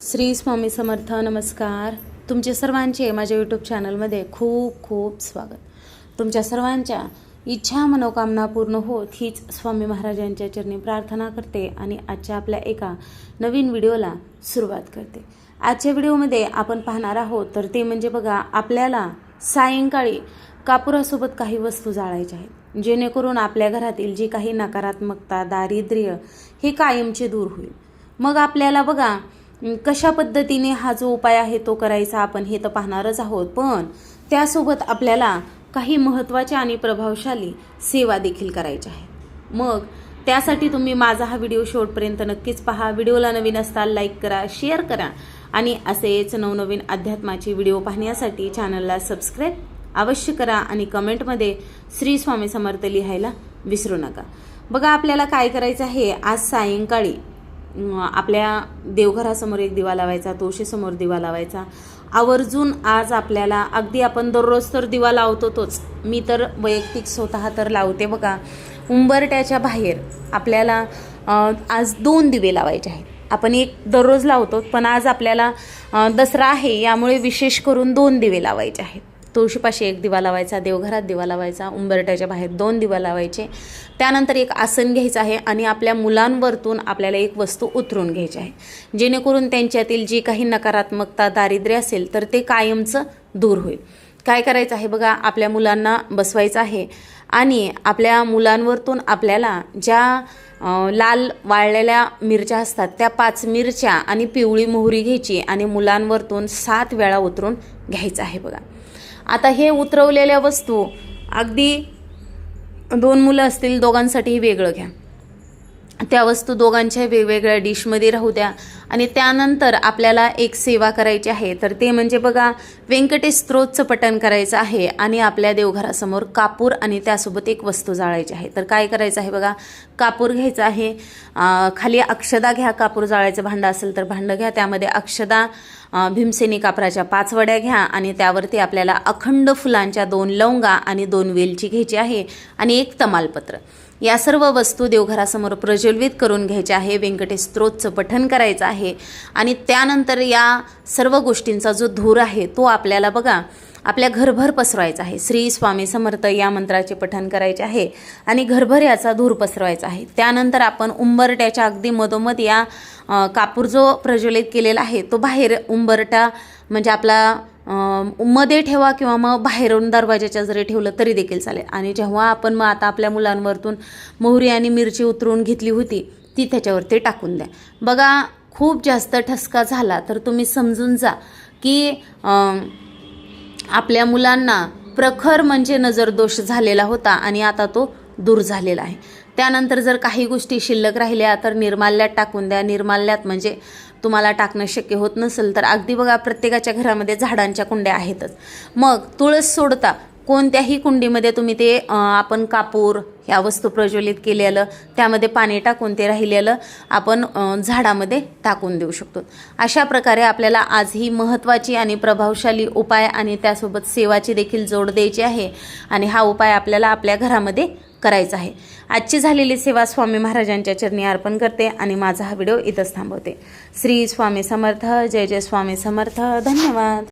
श्री स्वामी समर्थ नमस्कार. तुमचे सर्वांचे माझ्या यूट्यूब चॅनलमध्ये खूप खूप स्वागत. तुमच्या सर्वांच्या इच्छा मनोकामना पूर्ण होत हीच स्वामी महाराजांच्या चरणी प्रार्थना करते आणि आजच्या आपल्या एका नवीन व्हिडिओला सुरुवात करते. आजच्या व्हिडिओमध्ये आपण पाहणार आहोत तर ते म्हणजे बघा आपल्याला सायंकाळी कापुरासोबत काही वस्तू जाळायच्या आहेत जेणेकरून आपल्या घरातील जी काही नकारात्मकता दारिद्र्य हे कायमचे दूर होईल. मग आपल्याला बघा कशा पद्धतीने हा जो उपाय आहे तो करायचा आपण हे तर पाहणारच आहोत. पण त्यासोबत आपल्याला काही महत्त्वाच्या आणि प्रभावशाली सेवा देखील करायच्या आहे मग त्यासाठी तुम्ही माझा हा व्हिडिओ शेवटपर्यंत नक्कीच पहा. व्हिडिओला नवीन असताल लाईक करा शेअर करा आणि असेच नवनवीन अध्यात्माचे व्हिडिओ पाहण्यासाठी चॅनलला सबस्क्राईब अवश्य करा आणि कमेंटमध्ये श्री स्वामी समर्थ लिहायला विसरू नका. बघा आपल्याला काय करायचं आहे? आज सायंकाळी आपल्या देवघरासमोर एक दिवा लावायचा तुळशीसमोर दिवा लावायचा. आवर्जून आज आपल्याला अगदी आपण दररोज तर दिवा लावतो तोच. मी तर वैयक्तिक स्वतः तर लावते बघा. उंबरट्याच्या बाहेर आपल्याला आज दोन दिवे लावायचे आहेत. आपण एक दररोज लावतो पण आज आपल्याला दसरा आहे यामुळे विशेष करून दोन दिवे लावायचे आहेत. तुळशीपाशी एक दिवा लावायचा देवघरात दिवा लावायचा उंबरट्याच्या बाहेर दोन दिवा लावायचे. त्यानंतर एक आसन घ्यायचं आहे आणि आपल्या मुलांवरतून आपल्याला एक वस्तू उतरून घ्यायची आहे. जेणेकरून त्यांच्यातील जी काही नकारात्मकता दारिद्र्य असेल तर ते कायमचं दूर होईल. काय करायचं आहे बघा आपल्या मुलांना बसवायचं आहे आणि आपल्या मुलांवरतून आपल्याला ज्या लाल वाळलेल्या मिरच्या असतात त्या पाच मिरच्या आणि पिवळी मोहरी घ्यायची आणि मुलांवरतून सात वेळा उतरून घ्यायचं आहे बघा. आता हे उतरवलेल्या वस्तू अगदी दोन मुलं असतील दोघांसाठीही वेगळं घ्या. त्या वस्तू दोघांच्या वेगवेगळ्या डिशमध्ये राहू द्या. आणि त्यानंतर आपल्याला एक सेवा करायची आहे. तर ते म्हणजे बघा व्यंकटेश स्त्रोतचं पठण करायचं आहे आणि आपल्या देवघरासमोर कापूर आणि त्यासोबत एक वस्तू जाळायची आहे. तर काय करायचं आहे बघा कापूर घ्यायचं आहे. खाली अक्षदा घ्या कापूर जाळायचं भांडं असेल तर भांडं घ्या. त्यामध्ये अक्षदा भीमसेनी कापराच्या पाच वड्या घ्या आणि त्यावरती आपल्याला अखंड फुलांच्या दोन लवंगा आणि दोन वेलची घ्यायची आहे आणि एक तमालपत्र. या सर्व वस्तू देवघरासमोर प्रज्वलित करून घ्यायच्या आहे. व्यंकटेश स्तोत्रचं पठन करायचं आहे. आणि त्यानंतर या सर्व गोष्टींचा जो धूर आहे तो आपल्याला बघा आपल्या घरभर पसरवायचा आहे. श्री स्वामी समर्थ या मंत्राचे पठन करायचे आहे आणि घरभर याचा धूर पसरवायचा आहे. त्यानंतर आपण उंबरट्याच्या अगदी मधोमध या कापूर जो प्रज्वलित केलेला आहे तो बाहेर उंबरटा म्हणजे आपला मध्ये ठेवा किंवा मग बाहेरून दरवाजाच्या जरी ठेवलं तरी देखील चालेल. आणि जेव्हा आपण मग आता आपल्या मुलांवरतून मोहरी आणि मिरची उतरून घेतली होती ती त्याच्यावरती टाकून द्या. बघा खूप जास्त ठसका झाला तर तुम्ही समजून जा की आपल्या मुलांना प्रखर म्हणजे नजरदोष झालेला होता आणि आता तो दूर झालेला आहे. त्यानंतर जर काही गोष्टी शिल्लक राहिल्या तर निर्माल्यात टाकून द्या. निर्माल्यात म्हणजे तुम्हाला टाकणं शक्य होत नसेल तर अगदी बघा प्रत्येकाच्या घरामध्ये झाडांच्या कुंड्या आहेतच. मग तुळस सोडता कोणत्याही कुंडीमध्ये तुम्ही ते आपण कापूर ह्या वस्तू प्रज्वलित केलेलं त्यामध्ये पाणी टाकून ते राहिलेलं आपण झाडामध्ये टाकून देऊ शकतो. अशा प्रकारे आपल्याला आज ही महत्त्वाची आणि प्रभावशाली उपाय आणि त्यासोबत सेवाची देखील जोड द्यायची आहे आणि हा उपाय आपल्याला आपल्या घरामध्ये करायचा आहे. आजची झालेली सेवा स्वामी महाराजांच्या चरणी अर्पण करते आणि माझा हा व्हिडिओ इथंच थांबवते. श्री स्वामी समर्थ जय जय स्वामी समर्थ. धन्यवाद.